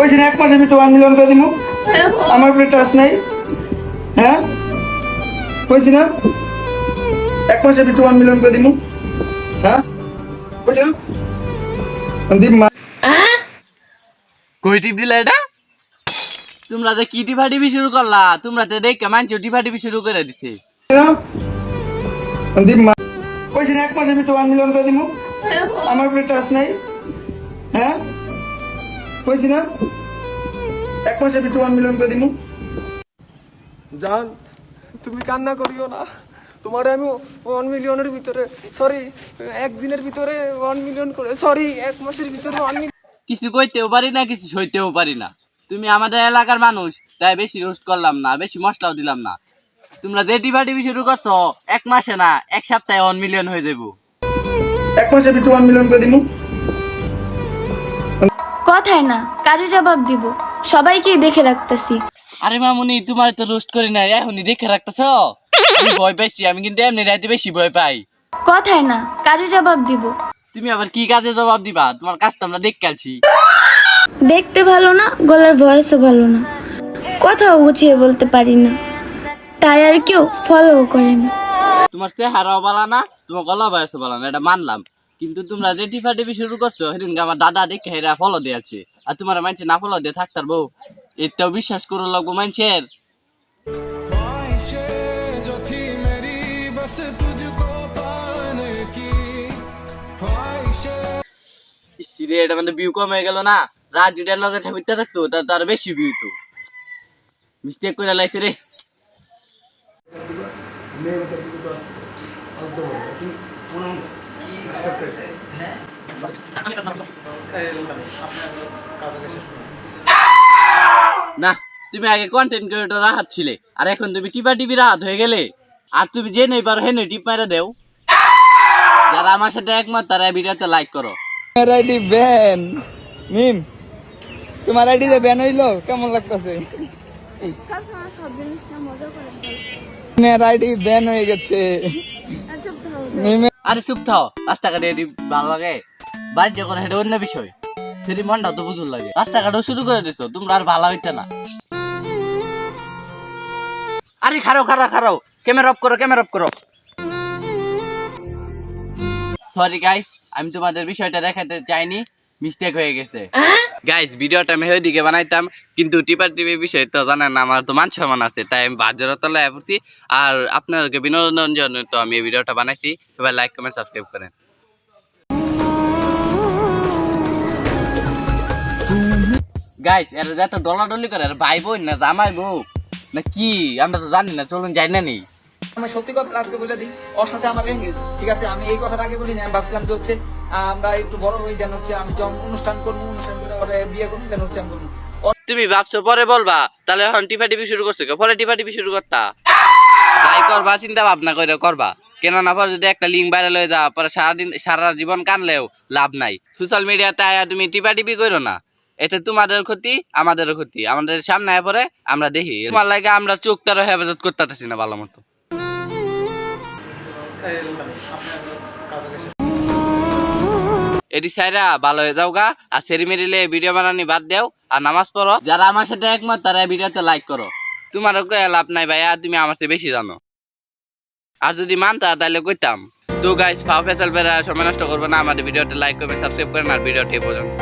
কইছি না এক মাসে আমি ওয়ান মিলিয়ন করে দিব আমার উপরে টাচ নাই। হ্যাঁ? কইছি না এক মাসে আমি ওয়ান মিলিয়ন করে দিব হ্যাঁ? কইছি না? দিব কই টিপ দিলা এটা? তোমরা যে কি টিপা টিপি শুরু করলা? তোমরা তো দেখে মানছো টিপা টিপি শুরু করে দিছে। না? দিব মা কইছি না এক মাসে আমি ওয়ান মিলিয়ন করে দিব আমার উপরে টাচ নাই। হ্যাঁ? কইছি না? এক মাসে আমি করে দিব জান তুমি কান্না করিও না। তোমার আমি ওয়ান মিলিয়নের ভিতরে সরি একদিনের ভিতরে ওয়ান মিলিয়ন করে সরি এক মাসের ভিতরে ওয়ান কিছু কইতেও পারি না কিছু সইতেও পারি না। তুমি আমাদের এলাকার মানুষ তাই বেশি রোস্ট করলাম না বেশি মশলাও দিলাম না। তোমরা যে টিপা টিপি শুরু করছ এক মাসে না এক সপ্তাহে ওয়ান মিলিয়ন হয়ে যাব এক মাসে আমি ওয়ান মিলিয়ন করে দিব কথায় না কাজে জবাব দিব। সবাইকেই দেখে রাখতেছি। আরে মামুনি তোমার তো রোস্ট করি না এখনই দেখে রাখতেছ? আমি ভয় পাইছি আমি কিন্তু এমনি রাইতে বেশি ভয় পাই। কথায় না কাজে জবাব দিব। তুমি আবার কি কাজে জবাব দিবা? তোমার কাজ তো আমরা দেখে আছি দেখতে ভালো না গলার ভয়েসও ভালো না। কথাও গুছিয়ে বলতে পারি না। তাই আর কেউ ফলো করে না। তোমার চেহারাও বালা না তোমার গলা বয়সও বালা না এটা মানলাম। কিন্তু তোমরা যে টিফা টিপি শুরু করছ, সেদিনকে আমার দাদা দেখে হেরা ফলো দিয়েছে। আর তোমার মানছে না ফলো দিয়ে থাকতার বউ। এটাও বিশ্বাস করো লাগবো মানছের সিরে এটা মানে ভিউ কমে গেল না। রাত জুড়ে লগে থাকতো, তা তার বেশি ভিউ তো মিস্টেক করে লাইছে রে। না তুমি আগে কন্টেন্ট ক্রিয়েটর রাহাত ছিলে আর এখন তুমি টিপা টিপি রাহাত হয়ে গেলে আর তুমি যে নেই পারো হেনে টিপ মারা দেও। যারা আমার সাথে একমত তারা ভিডিওতে লাইক করো। তোমার আইডি ব্যান মিম তোমার আইডি যে ব্যান হইল কেমন লাগতেছে? তোমার আইডি ব্যান হয়ে গেছে। মিমে আরে চুপ থাও, রাস্তাঘাটে এটি ভালো লাগে। বাড়িতে করে হেঁটে অন্য বিষয়। ফেরি মনটা তো বুঝুর লাগে। রাস্তাঘাটও শুরু করে দিছো, তোমরা আর ভালো হইতে না। আরে খারো খারো খারো ক্যামেরা অফ করো, ক্যামেরা অফ করো। সরি গাইস আমি তোমাদের বিষয়টা দেখাতে চাইনি। মিস্টেক হয়ে গেছে। গাইস ভিডিওটা আমি ওইদিকে বানাইতাম কিন্তু টিপার টিপি বিষয় তো জানেন না, আমার তো মান সম্মান আছে তাই আমি বাজার তলায় পড়ছি আর আপনাদেরকে বিনোদনের জন্য তো আমি এই ভিডিওটা বানাইছি সবাই লাইক কমেন্ট সাবস্ক্রাইব করেন। গাইস এরা যত ডলাডলি করে আর ভাই বোন না জামাই বউ না কি? আমরা তো জানি না চলুন যাই না নেই আমি সত্যি কথা আজকে বলে দিই ওর সাথে আমার এঙ্গেজ ঠিক আছে? আমি এই কথাটা আগে বলি না আমি ভাবছিলাম যে হচ্ছে আমরা একটু বড় হই, দেন হচ্ছে আমি অনুষ্ঠান করব, অনুষ্ঠান করে ওরে বিয়ে করব, দেন হচ্ছে আমি তুমি ভাবছ পরে বলবা? তাহলে এখন টিপা টিপি শুরু করছ পরে টিপা টিপি শুরু করতা? যাই করবা, চিন্তা ভাবনা করে করবা। কেন না, পরে যদি একটা লিঙ্ক ভাইরাল হয়ে যা পরে সারাদিন সারা জীবন কানলেও লাভ নাই। সোশ্যাল মিডিয়াতে আয়া তুমি টিপা টিপি করো না। এতে তোমাদের ক্ষতি আমাদেরও ক্ষতি। আমাদের সামনে আয় পরে আমরা দেখি। তোমার লাগে আমরা চোখটারও হেফাজত করতে না ভালো মতো। এটি সাইরা ভালো হয়ে যাও গা আর সেরি মেরিলে ভিডিও বানানি বাদ দেও আর নামাজ পড়ো। যারা আমার সাথে একমত তারা ভিডিওতে লাইক করো। তোমারও কয়ে লাভ নাই ভাইয়া তুমি আমার চেয়ে বেশি জানো। আর যদি মানতা তাহলে কইতাম। তো গাইস ফাও ফেসাল বেড়া সময় নষ্ট করব না আমাদের ভিডিওতে লাইক করবেন সাবস্ক্রাইব করেন আর ভিডিওটি পর্যন্ত।